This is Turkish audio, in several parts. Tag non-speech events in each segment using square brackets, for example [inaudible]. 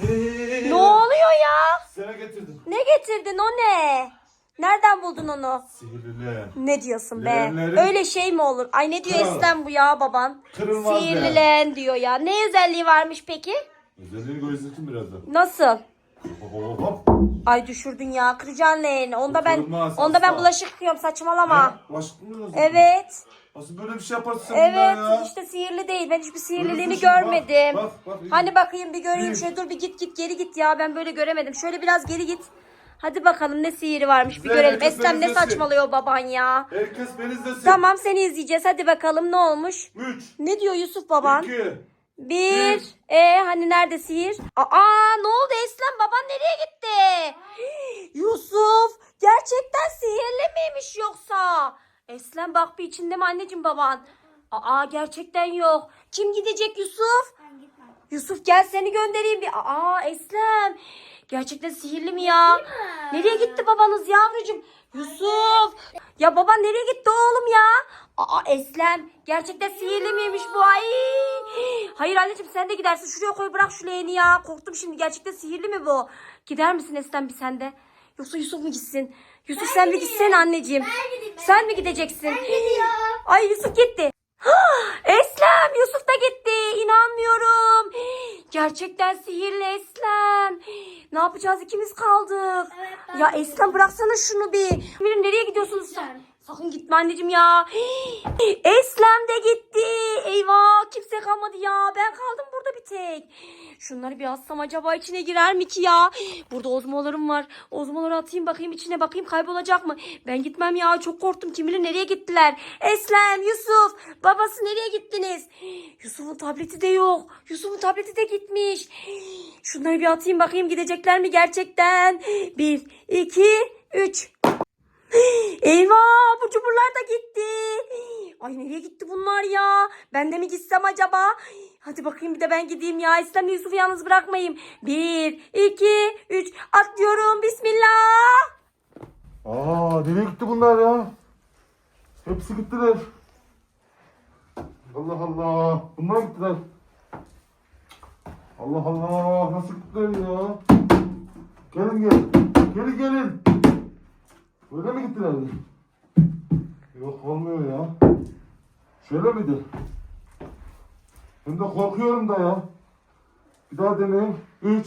Hey, Ne oluyor ya? Sana getirdim. Ne getirdin o ne? Nereden buldun onu? Sihirli. Ne diyorsun be? Leğenlerin- Öyle şey mi olur? Ay ne diyor Kral. Eslem bu ya baban? Kırılmaz Sihirli leğen. leğen diyor ya. Ne özelliği varmış peki? Özelliğini göstereyim birazdan. Nasıl? Hop hop hop. Ay düşürdün ya. Kıracaksın leğeni. Onda ben Kırılmaz, onda ben asla. bulaşık yıkıyorum saçmalama. Başlık mı yazıyorsun? Evet. Nasıl böyle bir şey yaparsın sen Evet buna ya? işte sihirli değil. Ben hiçbir sihirliliğini şey bak, görmedim. bak, bak. Hani bakayım bir göreyim. Şöyle dur bir git git geri git ya. Ben böyle göremedim. Şöyle biraz geri git. Hadi bakalım ne sihiri varmış bir Güzel, görelim. herkes Eslem ne benzesin. saçmalıyor baban ya. Herkes beni izlesin. Tamam seni izleyeceğiz. Hadi bakalım ne olmuş? 3, Ne diyor Yusuf baban? 2, Bir. Bir. E hani nerede sihir? Aa ne oldu Eslem baban nereye gitti? [gasps] Yusuf gerçekten sihirli miymiş yoksa? Eslem bak bir içinde mi anneciğim baban? Aa gerçekten yok. Kim gidecek Yusuf? Yusuf gel seni göndereyim bir. Aa Eslem. Gerçekten sihirli mi ya? Nereye gitti babanız yavrucuğum? Yusuf. Ya baban nereye gitti oğlum ya? Aa Eslem. Gerçekten sihirli miymiş bu? Ay. Hayır anneciğim sen de gidersin. Şuraya koy bırak şu leğeni ya. Korktum şimdi. Gerçekten sihirli mi bu? Gider misin Eslem bir sen de? Yoksa Yusuf mu gitsin? Yusuf sen mi gitsen anneciğim? Sen mi gideceksin? Ay Yusuf gitti. [gasps] Eslem Yusuf da gitti. İnanmıyorum. Gerçekten sihirli Eslem. Ne yapacağız ikimiz kaldık. ya Eslem bıraksana şunu bir. Mirin nereye gidiyorsunuz sen? Sakın gitme anneciğim ya. [gasps] Eslem de gitti. Eyvah kimse kalmadı ya. Ben kaldım burada bir tek. Şunları bir atsam acaba içine girer mi ki ya? [gasps] Burada ozmalarım var. Ozmaları atayım bakayım içine bakayım kaybolacak mı? Ben gitmem ya çok korktum. Kim bilir nereye gittiler? Eslem, Yusuf, babası nereye gittiniz? [gasps] Yusuf'un tableti de yok. Yusuf'un tableti de gitmiş. Şunları bir atayım bakayım gidecekler mi gerçekten? Bir, iki, üç. Eyvah bu cuburlar da gitti. Ay nereye gitti bunlar ya? Ben de mi gitsem acaba? Hadi bakayım bir de ben gideyim ya. İslam Yusuf'u yalnız bırakmayayım. Bir, iki, üç. Atlıyorum. Bismillah. Aa nereye gitti bunlar ya? Hepsi gittiler. Allah Allah. Bunlar gittiler. Allah Allah. Nasıl gittiler ya? Gelin gelin. Gelin gelin. Böyle mi gittiler? Yok olmuyor ya. Şöyle miydi? Hem de korkuyorum da ya. Bir daha deneyim. 3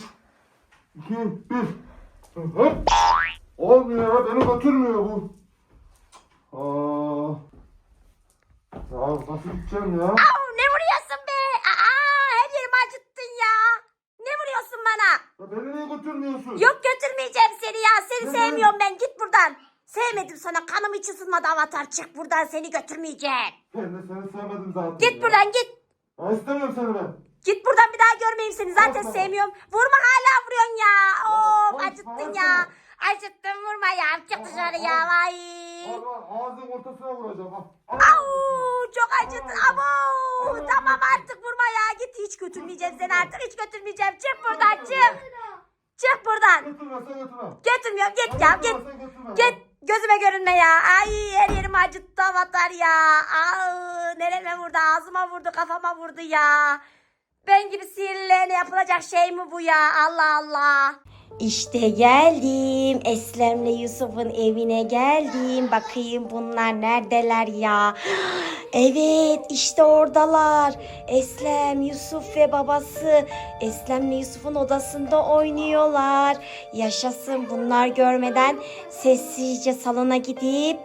2 1 Hop. Olmuyor ya, beni götürmüyor bu. Aa. Ya nasıl gideceğim ya? Au, ne vuruyorsun be? Aa, her yerimi acıttın ya. Ne vuruyorsun bana? ya beni niye götürmüyorsun? Yok götürmeyeceğim seni ya. Seni Neden? sevmiyorum ben. Git buradan. Sevmedim sana. Kanım hiç ısınmadı avatar. Çık buradan seni götürmeyeceğim. Ben de seni sevmedim zaten. Git ya. buradan git. Ya istemiyorum seni ben. Git buradan bir daha görmeyeyim seni. Zaten Yapma. sevmiyorum. Vurma hala vuruyorsun ya. Ay, acıttın ya. ay. Acıttın vurma ya. Çık dışarı ya. ay. Vay. Ağzının ortasına vuracağım. Au çok acıttı. Ay. Abo. Tamam artık vurma ya. Git hiç götürmeyeceğim seni artık. Hiç götürmeyeceğim. Çık buradan çık. Çık buradan. Götürme sen götürme. Götürmüyorum. Git ya git. Git gözüme görünme ya. Ay her yerimi acıttı avatar ya. Au nereme vurdu ağzıma vurdu kafama vurdu ya. Ben gibi sihirlerine yapılacak şey mi bu ya Allah Allah. İşte geldim. Eslem'le Yusuf'un evine geldim. Bakayım bunlar neredeler ya. [gasps] Evet işte oradalar. Eslem, Yusuf ve babası Eslem'le Yusuf'un odasında oynuyorlar. Yaşasın bunlar görmeden sessizce salona gidip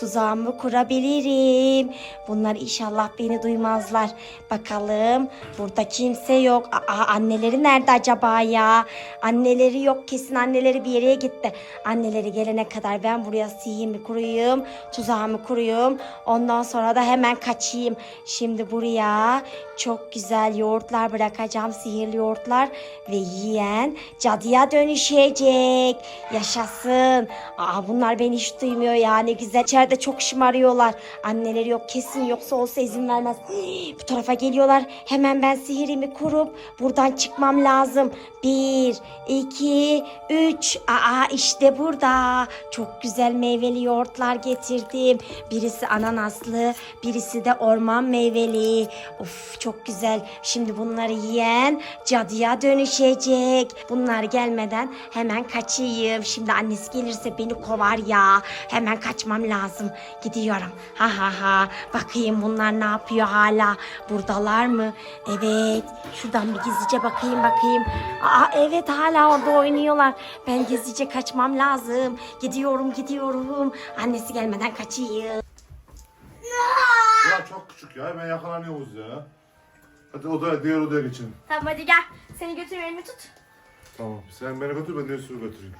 tuzağımı kurabilirim. Bunlar inşallah beni duymazlar. Bakalım burada kimse yok. Aa, anneleri nerede acaba ya? Anneleri yok kesin anneleri bir yere gitti. Anneleri gelene kadar ben buraya sihirimi kuruyum. Tuzağımı kuruyum. Ondan sonra da hemen kaçayım. Şimdi buraya çok güzel yoğurtlar bırakacağım. Sihirli yoğurtlar ve yiyen cadıya dönüşecek. Yaşasın. Aa bunlar beni hiç duymuyor ya ne güzel. İçeride çok şımarıyorlar. Anneleri yok kesin yoksa olsa izin vermez. [gasps] Bu tarafa geliyorlar. Hemen ben sihirimi kurup buradan çıkmam lazım. Bir, iki, üç. Aa işte burada. Çok güzel meyveli yoğurtlar getirdim. Birisi ananaslı, birisi de orman meyveli. Of çok güzel. Şimdi bunları yiyen cadıya dönüşecek. Bunlar gelmeden hemen kaçayım. Şimdi annesi gelirse beni kovar ya. Hemen kaçmam lazım. Gidiyorum. Ha ha ha. Bakayım bunlar ne yapıyor hala. Buradalar mı? Evet. Şuradan bir gizlice bakayım bakayım. Aa evet hala orada oynuyorlar. Ben gizlice kaçmam lazım. Gidiyorum gidiyorum. Annesi gelmeden kaçayım. Ya çok küçük ya. Hemen yakalanıyoruz ya. Hadi odaya, diğer odaya geçelim. Tamam hadi gel. Seni götüreyim elimi tut. Tamam. Sen beni götür, ben de Yusuf'u götüreyim.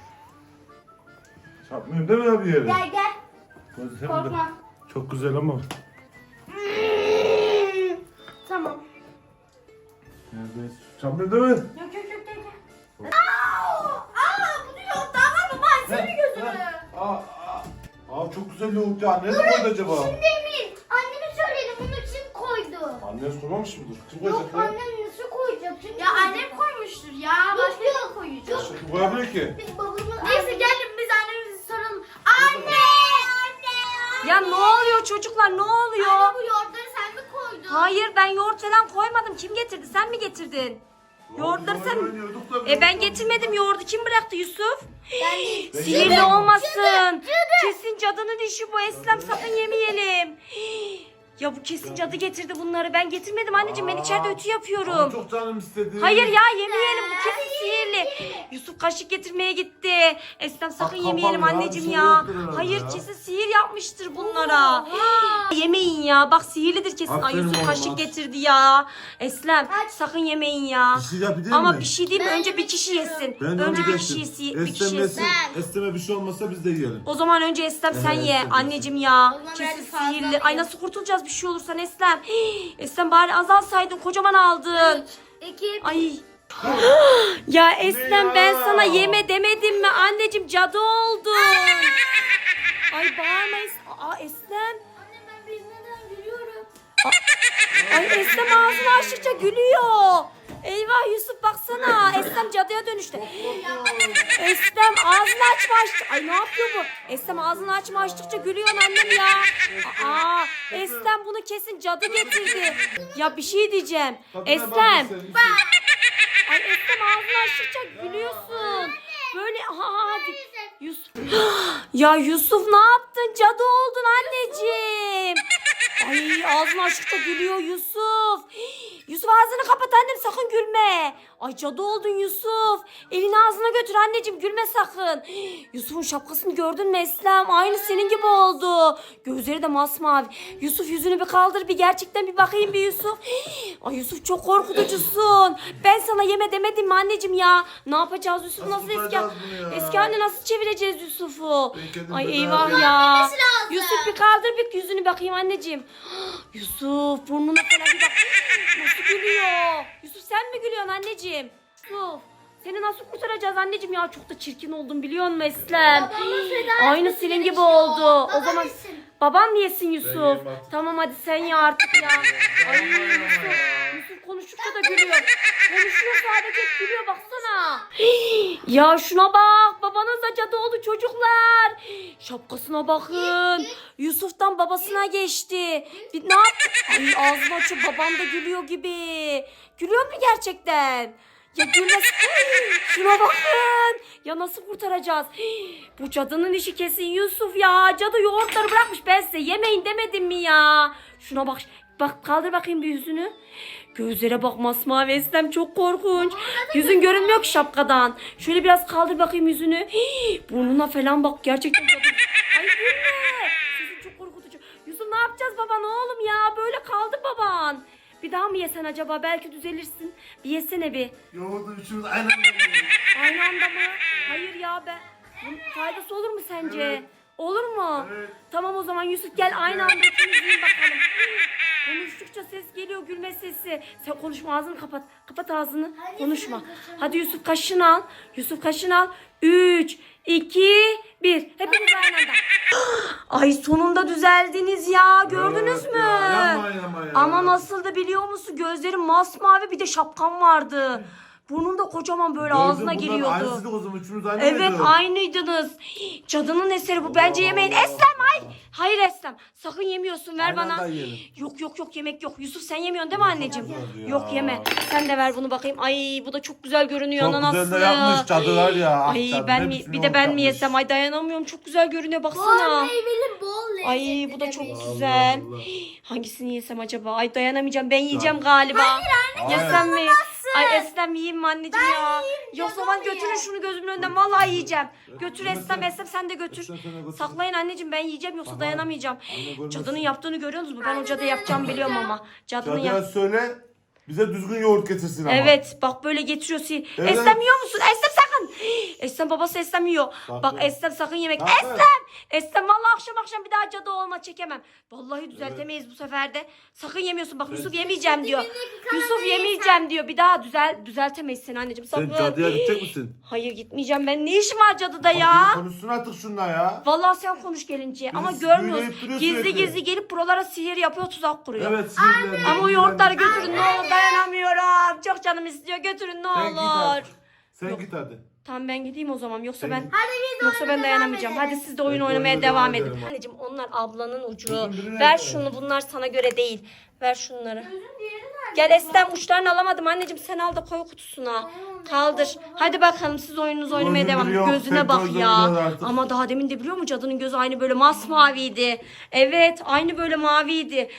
Çarpmayayım değil mi ya bir yere? Gel gel. Hadi sen de. Korkma. Çok güzel ama. Tamam. Neredeyiz? Çarpmayayım değil mi? Yok güzel yoğurt ya. Nerede koydu acaba? Demin anneme söyledim bunun için koydu. Annen sormamış mıdır? Kim Yok koyacak ya? annem nasıl koyacak? Çünkü Ya annem koymuştur ya. Başka Yok, yok koyacak. Kim koyabilir ki? biz babamın Neyse gelin biz annemizi soralım. Anne! Anne! Ya ne oluyor çocuklar ne oluyor? Anne bu yoğurtları sen mi koydun? Hayır ben yoğurt falan koymadım. Kim getirdi? Sen mi getirdin? Yoğurtları sen mi? Oynuyorduk da E ben getirmedim yoğurdu. Kim bıraktı Yusuf? Ben değil. Ben Sihirli olmasın. Kesin cadının işi bu. Eslem sakın yemeyelim. Ya bu kesin cadı getirdi bunları. Ben getirmedim anneciğim. Ben içeride Ama yapıyorum. çok canım istedi. Hayır ya yemeyelim. Bu kesin sihirli. Yusuf kaşık getirmeye gitti. Eslem sakın Bak, yemeyelim kapalı ya, anneciğim bir şey ya. yoktur herhalde Hayır ya. kesin sihir yapmıştır bunlara. Yemeyin ya. Bak sihirlidir kesin. Ay Aferin Yusuf kaşık getirdi ya. Eslem sakın yemeyin ya. Bir şey Ama mi? bir şey değil mi? Ben Önce bir kişi yesin. Ben de Önce onu bir kişi yesin. Bir kişi Estem yesin. yesin. Ben. Estem'e bir şey olmasa biz de yiyelim. O zaman önce Eslem sen Evet, ye anneciğim ya. Kesin biraz fazla sihirli. Ay nasıl kurtulacağız bir şey olursa Eslem. [gasps] Eslem bari azalsaydın kocaman aldın. İki. Ay. [gasps] ya Eslem ya? ben sana yeme demedim mi anneciğim cadı oldun. [laughs] Ay bağırma Es- Aa Eslem. Anne ben bilmeden gülüyorum. Ay Eslem ağzını açtıkça gülüyor. Eyvah Yusuf baksana. [laughs] Eslem cadıya dönüştü. Eslem ağzını açma açtı. Ay ne yapıyor bu? Eslem ağzını açma açtıkça gülüyor annem ya. Aa, Eslem bunu kesin cadı getirdi. Ya bir şey diyeceğim. Yusuf. Ay Eslem ağzını açtıkça gülüyorsun. Böyle ha hadi. Yusuf. [gasps] ya Yusuf ne yaptın? Cadı oldun anneciğim. Ay ağzını açtıkça gülüyor Yusuf. Yusuf ağzını kapat annem sakın gülme. Ay cadı oldun Yusuf. Elini ağzına götür anneciğim gülme sakın. [gasps] Yusuf'un şapkasını gördün mü Eslem? Aynı senin gibi oldu. Gözleri de masmavi. Yusuf yüzünü bir kaldır bir gerçekten bir bakayım bir Yusuf. [gasps] Ay Yusuf çok korkutucusun. Ben sana yeme demedim mi anneciğim ya? Ne yapacağız Yusuf Nasıl nasıl, eski kurtaracağız bunu ya? eski haline nasıl çevireceğiz Yusuf'u? Ben kendim Ay eyvah ya. lazım. Yusuf bir kaldır bir yüzünü bakayım anneciğim. [gasps] Yusuf burnuna falan bir bak. Nasıl gülüyorsun anneciğim? Yusuf seni nasıl kurtaracağız anneciğim ya? Çok da çirkin oldum biliyor musun Eslem? Aynı senin gibi oldu. O Baba zaman yesin. baban mı yesin Yusuf? Tamam hadi sen ye artık ya. Ay Yusuf, Yusuf konuştukça da gülüyor. Konuşuyor sadece gülüyor baksana. [gasps] ya şuna bak babanız da. Şapkasına bakın. Yusuf'tan babasına geçti. Bir, ne yaptı? Ay ağzını açıp baban da gülüyor gibi. Gülüyor mu gerçekten? Ya gülmez. Şuna bakın. Ya nasıl kurtaracağız? Bu cadının işi kesin Yusuf ya. Cadı yoğurtları bırakmış. Ben size yemeyin demedim mi ya? Şuna bak. Bak kaldır bakayım bir yüzünü. Gözlere bak masmavi Eslem çok korkunç. Yüzün görünmüyor ki şapkadan. Şöyle biraz kaldır bakayım yüzünü. Hii, burnuna falan bak gerçekten. Ay gülme. Sesin çok korkutucu. Yusuf ne yapacağız baban oğlum ya? Böyle kaldı baban. Bir daha mı yesen acaba? Belki düzelirsin. Bir yesene bir. Yoğurdu üçümüz aynı anda yiyelim. Aynı anda mı? Hayır ya ben. Bunun faydası olur mu sence? Evet. Olur mu? Evet. Tamam o zaman Yusuf gel aynı anda ikimiz yiyin bakalım. Konuştukça ses geliyor gülme sesi. Sen konuşma ağzını kapat. Kapat ağzını. Hadi konuşma. Hadi Yusuf kaşını al. Yusuf kaşını al. 3, 2, 1. Hepiniz aynı anda. [gasps] Ay sonunda düzeldiniz ya. Gördünüz Evet mü? ya, Yapma yapma ya. Ama nasıldı biliyor musun? Gözlerim masmavi bir de şapkam vardı. Burnunda kocaman böyle Gördüm, ağzına giriyordu. O zaman üçümüz aynı Evet mıydı? aynıydınız. [gasps] Cadının eseri bu. Bence Allah yemeyin. Allah. Eslem ay. Hayır Eslem. Sakın yemiyorsun. Ver Aynı bana. anda yiyelim. Yok yok yok yemek yok. Yusuf sen yemiyorsun değil mi anneciğim? güzel ya. Yok yeme. Sen de ver bunu bakayım. Ay bu da çok güzel görünüyor Çok ananaslı. güzel de yapmış cadılar ya. Ah Ay cadı, ben mi hepsini bir de ben mi yapmış. yesem? Ay dayanamıyorum. Çok güzel görünüyor Bol baksana. meyveli bol lezzetli. Ay bu da çok demiş. Allah güzel. Allah. [gasps] Hangisini yesem acaba? Ay dayanamayacağım. Ben yiyeceğim galiba. Hayır. Yesem mi? Ay Eslem yiyeyim mi anneciğim ya? Yoksa canım bana götürün şunu gözümün önünden. Vallahi yiyeceğim. Götür Götür, Eslem. Eslem sen de götür. Eslem, sen de götür. Saklayın anneciğim ben yiyeceğim yoksa Tamam. dayanamayacağım. Anne görmesin. Cadının yaptığını görüyorsunuz mu? Ben o cadı yapacağım biliyorum ama. Cadının Cadıya yap. söyle bize düzgün yoğurt getirsin ama. Evet bak böyle getiriyor si. Evet. Eslem yiyor musun? Eslem sakın. [gasps] Eslem babası Eslem yiyor. Sakın. Bak Eslem sakın yemek. Sakın. Eslem. Eslem vallahi akşam akşam bir daha cadı olma çekemem. Vallahi düzeltemeyiz bu sefer de. Sakın yemiyorsun. Bak Yusuf yemeyeceğim diyor. Yusuf yemeyeceğim diyor. Bir daha düzel düzeltemeyiz seni anneciğim. Sen Sakın. cadıya gidecek misin? Hayır gitmeyeceğim ben. Ne işim var cadıda ya? Konuşsun artık şunla ya. Vallahi sen konuş gelince ama görmüyoruz. duruyor Gizli sürekli. gizli gelip buralara sihir yapıyor tuzak kuruyor. Evet sinirlerim. Ama o yoğurtları götürün ne olur dayanamıyorum. Çok canım istiyor götürün ne Sen git olur. hadi. Sen Yok. git hadi. Tamam ben gideyim o zaman yoksa Sen ben git. Hadi biz yoksa ben dayanamayacağım. Hadi siz de oyun Ben oynamaya oyuna devam devam edin. Anneciğim onlar ablanın ucu. Ver şunu bunlar sana göre değil. Ver şunları. Gözün diğeri? Gel Eslem uçlarını alamadım anneciğim sen al da koy kutusuna. Kaldır. Hadi bakalım siz oyununuzu oynamaya Gözüm devam edin. Gözüne bak ya. artık. Ama daha demin de biliyor musun cadının gözü aynı böyle masmaviydi. Evet aynı böyle maviydi.